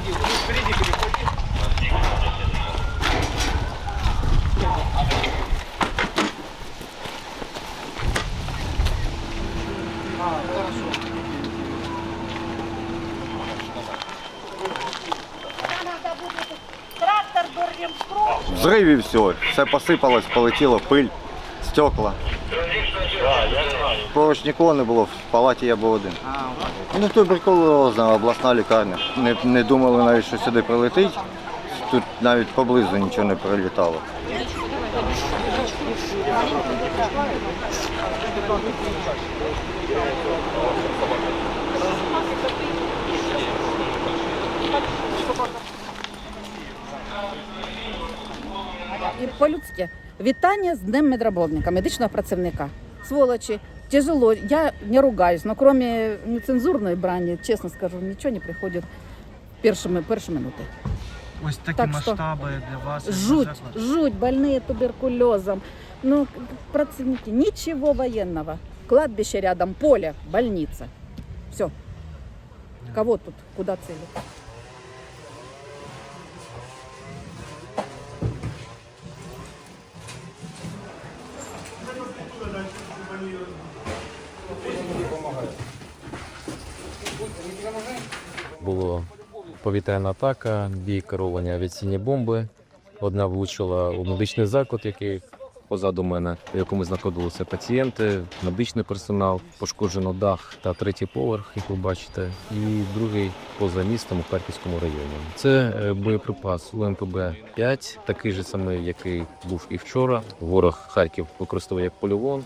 Впереди, впереди переходи. Взрив все. Все посипалось, полетіло, пиль, стекла. Поруч нікого не було, в палаті я був один. Ну туберкульозна обласна лікарня. Не, не думали навіть, що сюди прилетить. Тут навіть поблизу нічого не прилітало. І по-людськи. Вітання з Днем медработника, медичного працівника. Сволочі, тяжело. Я не ругаюсь, но кроме нецензурної брані, чесно скажу, нічого не приходить першими, перші минути. Ось такі Так що, масштаби для вас. Жуть, жуть, больные туберкулезом. Ну, працівники, ничего военного. Кладбище рядом, поле, больница. Все. Кого тут, куда целить? Була повітряна атака, дві керовані авіаційні бомби. Одна влучила у медичний заклад, який позаду мене, в якому знаходилися пацієнти, медичний персонал, пошкоджено дах та третій поверх, як ви бачите, і другий поза містом у Харківському районі. Це е, боєприпас УМПБ 5 такий же самий, який був і вчора. Ворог Харків використовує як полігон.